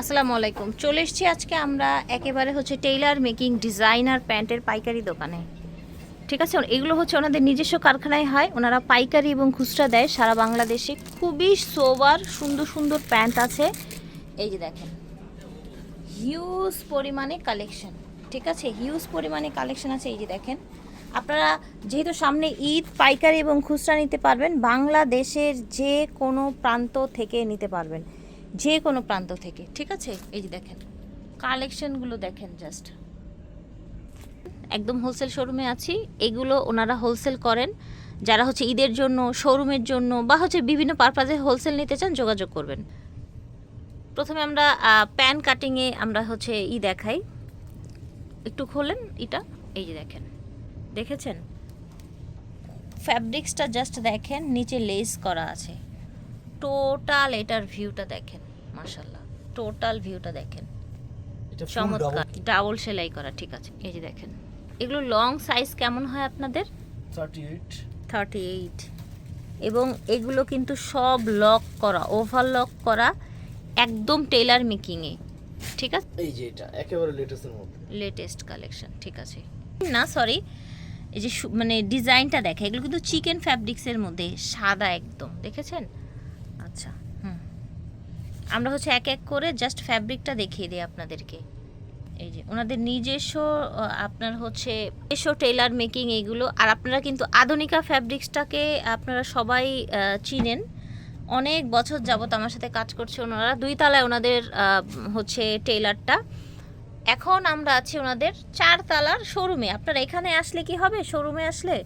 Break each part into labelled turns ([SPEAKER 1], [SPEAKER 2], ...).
[SPEAKER 1] আসসালামু আলাইকুম। চলে এসেছি আজকে আমরা একেবারে হচ্ছে টেইলার মেকিং ডিজাইনার প্যান্টের পাইকারি দোকানে। ঠিক আছে? এগুলো হচ্ছে ওনাদের নিজস্ব কারখানায় হয়। ওনারা পাইকারি এবং খুচরা দেয় সারা বাংলাদেশে। খুবই সোবার, সুন্দর সুন্দর প্যান্ট আছে। এই যে দেখেন। হিউজ পরিমাণে কালেকশন ঠিক আছে? হিউজ পরিমাণে কালেকশন আছে। এই যে দেখেন। আপনারা যেহেতু সামনে ঈদ, পাইকারি এবং খুচরা নিতে পারবেন, বাংলাদেশের যে কোনো প্রান্ত থেকে নিতে পারবেন। যে কোনো প্রান্ত থেকে, ঠিক আছে? এই যে দেখেন কালেকশনগুলো দেখেন জাস্ট একদম হোলসেল শোরুমে আছি, এগুলো ওনারা হোলসেল করেন। যারা হচ্ছে ঈদের জন্য শোরুমের জন্য বা হচ্ছে বিভিন্ন পারপাজে হোলসেল নিতে চান, যোগাযোগ করবেন। প্রথমে আমরা প্যান কাটিংয়ে আমরা হচ্ছে ই দেখাই। একটু খোলেন এটা এই যে দেখেন। দেখেছেন? ফ্যাব্রিক্সটা জাস্ট দেখেন, নিচে লেস করা আছে। টোটাল এটার ভিউটা দেখেন। মাশাল্লাহ টোটাল ভিউটা দেখেন। চমৎকার। ডাবল সেলাই করা ঠিক আছে। এই যে দেখেন। এগুলো লং সাইজ কেমন হয় আপনাদের?
[SPEAKER 2] থার্টি এইট
[SPEAKER 1] এবং এগুলো কিন্তু সব লক করা ওভারলক করা একদম টেলার মেকিংয়ে ঠিক আছে?
[SPEAKER 2] এই যে এটা একেবারে লেটেস্টের মধ্যে।
[SPEAKER 1] লেটেস্ট কালেকশন ঠিক আছে। না সরি এই যে মানে ডিজাইনটা দেখে এগুলো কিন্তু চিকেন ফ্যাব্রিক্সের মধ্যে সাদা একদম দেখেছেন? আচ্ছা। আমরা হচ্ছে এক এক করে জাস্ট ফ্যাব্রিকটা দেখিয়ে দিই আপনাদেরকে। এই যে, ওনাদের নিজস্ব আপনার হচ্ছে নিজস্ব টেলার মেকিং এগুলো, আর আপনারা কিন্তু আধুনিকা ফ্যাব্রিক্সটাকে আপনারা সবাই চিনেন। অনেক বছর যাবত আমার সাথে কাজ করছে ওনারা দুই তলায় ওনাদের হচ্ছে টেলারটা এখন আমরা আছি ওনাদের চার তালার শোরুমে আপনারা এখানে আসলে কি হবে? শোরুমে আসলে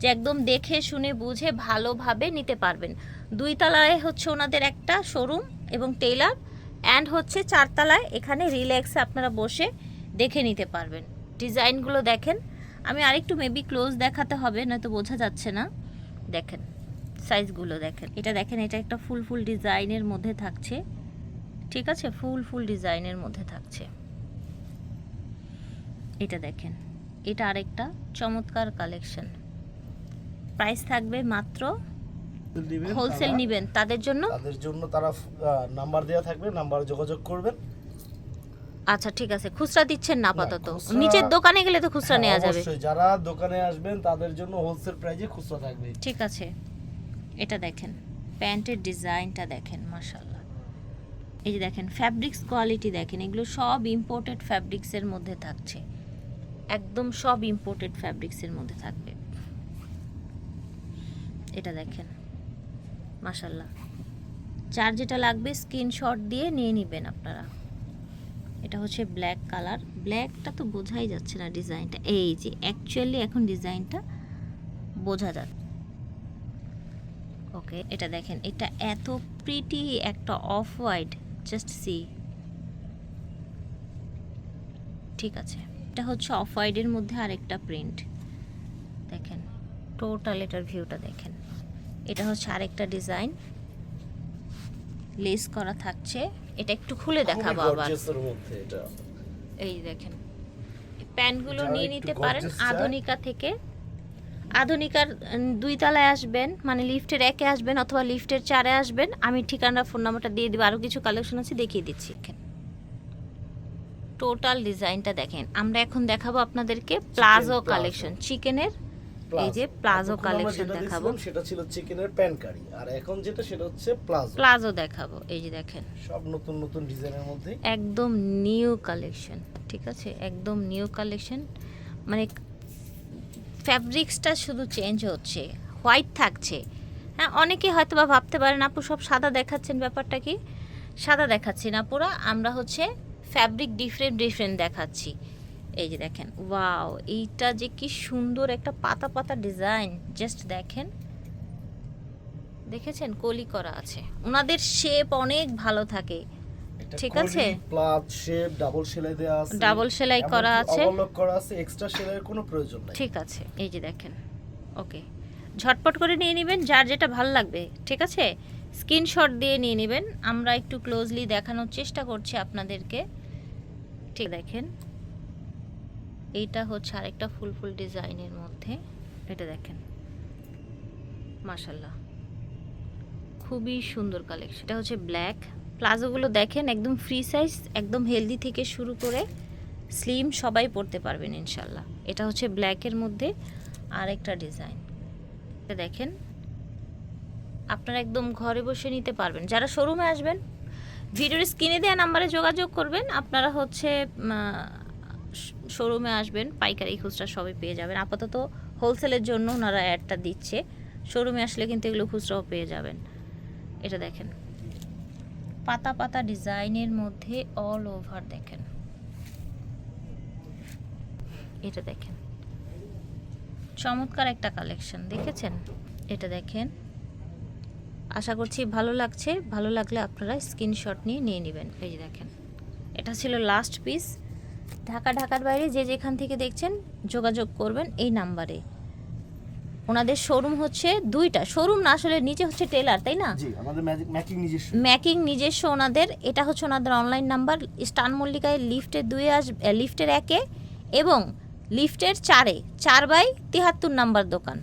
[SPEAKER 1] যে একদম দেখে, শুনে, বুঝে, ভালোভাবে নিতে পারবেন। দুই তলায় হচ্ছে ওনাদের একটা শোরুম এবং টেইলার অ্যান্ড হচ্ছে চারতলায় এখানে রিল্যাক্সে আপনারা বসে দেখে নিতে পারবেন। ডিজাইনগুলো দেখেন। আমি আরেকটু মেবি ক্লোজ দেখাতে হবে, নয়তো বোঝা যাচ্ছে না। দেখেন, সাইজগুলো দেখেন। এটা দেখেন, এটা একটা ফুল ফুল ডিজাইনের মধ্যে থাকছে। ঠিক আছে? ফুল ফুল ডিজাইনের মধ্যে থাকছে। এটা দেখেন, এটা আরেকটা চমৎকার কালেকশন। প্রাইস থাকবে মাত্র হোলসেল নিবেন তাদের জন্য?
[SPEAKER 2] তাদের জন্য তারা নাম্বার দেওয়া থাকবে নাম্বারে যোগাযোগ করবেন।
[SPEAKER 1] আচ্ছা ঠিক আছে খুচরা দিচ্ছেন না আপাতত। নিচের দোকানে গেলে তো খুচরা
[SPEAKER 2] হ্যাঁ,
[SPEAKER 1] নেওয়া যাবে।
[SPEAKER 2] অবশ্যই যারা দোকানে আসবেন তাদের জন্য হোলসেল প্রাইজে খুচরা থাকবে।
[SPEAKER 1] ঠিক আছে এটা দেখেন প্যান্টের ডিজাইনটা দেখেন মাশাল্লাহ এই যে দেখেন ফ্যাব্রিক্স কোয়ালিটি দেখেন এগুলো সব ইম্পোর্টেড ফ্যাব্রিক্সের মধ্যে থাকছে। একদম সব ইম্পোর্টেড ফ্যাব্রিক্সের মধ্যে থাকবে। এটা দেখেন মাশাল্লাহ যার যেটা লাগবে স্ক্রিনশট দিয়ে নিয়ে নেবেন আপনারা। এটা হচ্ছে ব্ল্যাক কালার। ব্ল্যাকটা তো বোঝাই যাচ্ছে না ডিজাইনটা। এই যে অ্যাকচুয়ালি এখন ডিজাইনটা বোঝা যাচ্ছে। ওকে, এটা দেখেন, এটা এত প্রিটি একটা অফ হোয়াইট জাস্ট সি ঠিক আছে, এটা হচ্ছে অফ হোয়াইটের মধ্যে আরেকটা প্রিন্ট দেখেন টোটাল এটার ভিউটা দেখেন। এটা হচ্ছে আরেকটা ডিজাইন। লেস করা থাকছে। এটা একটু খুলে দেখাবো আবার। এই দেখেন প্যান্টগুলো নিয়ে নিতে পারেন আধুনিকা থেকে। আধুনিকার দুই তলায় আসবেন মানে লিফটের একে আসবেন অথবা লিফটের চারে আসবেন। আমি ঠিকানা ফোন নাম্বারটা দিয়ে দিব। আরও কিছু কালেকশন আছে দেখিয়ে দিচ্ছি টোটাল ডিজাইনটা দেখেন। আমরা এখন দেখাবো আপনাদেরকে প্লাজো। কালেকশন চিকেনের এই যে প্লাজো কালেকশন দেখাবো।
[SPEAKER 2] সেটা ছিল চিকেনের প্যান কারি আর এখন যেটা সেটা হচ্ছে প্লাজো
[SPEAKER 1] প্লাজো দেখাবো এই যে দেখেন।
[SPEAKER 2] সব নতুন নতুন ডিজাইনের মধ্যে।
[SPEAKER 1] একদম নিউ কালেকশন ঠিক আছে? একদম নিউ কালেকশন মানে ফ্যাব্রিক্সটা শুধু চেঞ্জ হচ্ছে হোয়াইট থাকছে। হ্যাঁ অনেকে হয়তো বা ভাবতে পারেন আপু সব সাদা দেখাচ্ছেন ব্যাপারটা কি? সাদা দেখাচ্ছি না পুরো আমরা হচ্ছে ফ্যাব্রিক ডিফারেন্ট ডিফারেন্ট দেখাচ্ছি। এই যে দেখেন ওয়াও এইটা যে কি সুন্দর একটা পাতা পাতা ডিজাইন জাস্ট দেখেন। দেখেছেন? কলি করা আছে। ওনাদের শেপ অনেক ভালো থাকে। ঠিক আছে।
[SPEAKER 2] প্লাস শেপ ডাবল সেলাই দেওয়া আছে।
[SPEAKER 1] ডাবল সেলাই করা আছে।
[SPEAKER 2] ওভারলক করা আছে। এক্সট্রা সেলাইয়ের কোনো প্রয়োজন নাই।
[SPEAKER 1] ঠিক আছে এই যে দেখেন। ওকে। ঝটপট করে নিয়ে নেবেন যার যেটা ভালো লাগবে। ঠিক আছে? স্ক্রিনশট দিয়ে নিয়ে নেবেন। আমরা একটু ক্লোজলি দেখানোর চেষ্টা করছি আপনাদেরকে। ঠিক দেখেন। এইটা হচ্ছে আরেকটা ফুল ফুল ডিজাইনের মধ্যে। এটা দেখেন। মাশাল্লাহ খুবই সুন্দর কালেকশন এটা হচ্ছে ব্ল্যাক প্লাজোগুলো দেখেন, একদম ফ্রি সাইজ একদম হেলদি থেকে শুরু করে স্লিম সবাই পরতে পারবেন ইনশাল্লাহ এটা হচ্ছে ব্ল্যাকের মধ্যে আর একটা ডিজাইন দেখেন, আপনারা একদম ঘরে বসে নিতে পারবেন। যারা শোরুমে আসবেন, ভিডিওর স্ক্রিনে দেওয়া নাম্বারে যোগাযোগ করবেন। আপনারা হচ্ছে শোরুমে আসবেন, পাইকারি খুচরা সবই পেয়ে যাবেন। আপাতত হোলসেলের জন্য ওনারা অ্যাডটা দিচ্ছে। শোরুমে আসলে কিন্তু এগুলো খুচরাও পেয়ে যাবেন। এটা দেখেন। পাতা পাতা ডিজাইনের মধ্যে অল ওভার দেখেন। এটা দেখেন। চমৎকার একটা কালেকশন দেখেছেন? এটা দেখেন। আশা করছি ভালো লাগছে। ভালো লাগলে আপনারা স্ক্রিনশট নিয়ে নিয়ে নেবেন। এই যে দেখেন। এটা ছিল লাস্ট পিস ঢাকা ঢাকার বাইরে যে যেখান থেকে দেখছেন যোগাযোগ করবেন এই নাম্বারে। ওনাদের শোরুম হচ্ছে দুইটা। শোরুম না আসলে নিচে হচ্ছে টেলার তাই না?
[SPEAKER 2] ম্যাকিং নিজস্ব।
[SPEAKER 1] ওনাদের। এটা হচ্ছে ওনাদের অনলাইন নাম্বার স্টান মল্লিকায় লিফটের দুই আস লিফটের একে এবং লিফটের চারে। চার বাই তিহাত্তর নাম্বার দোকান।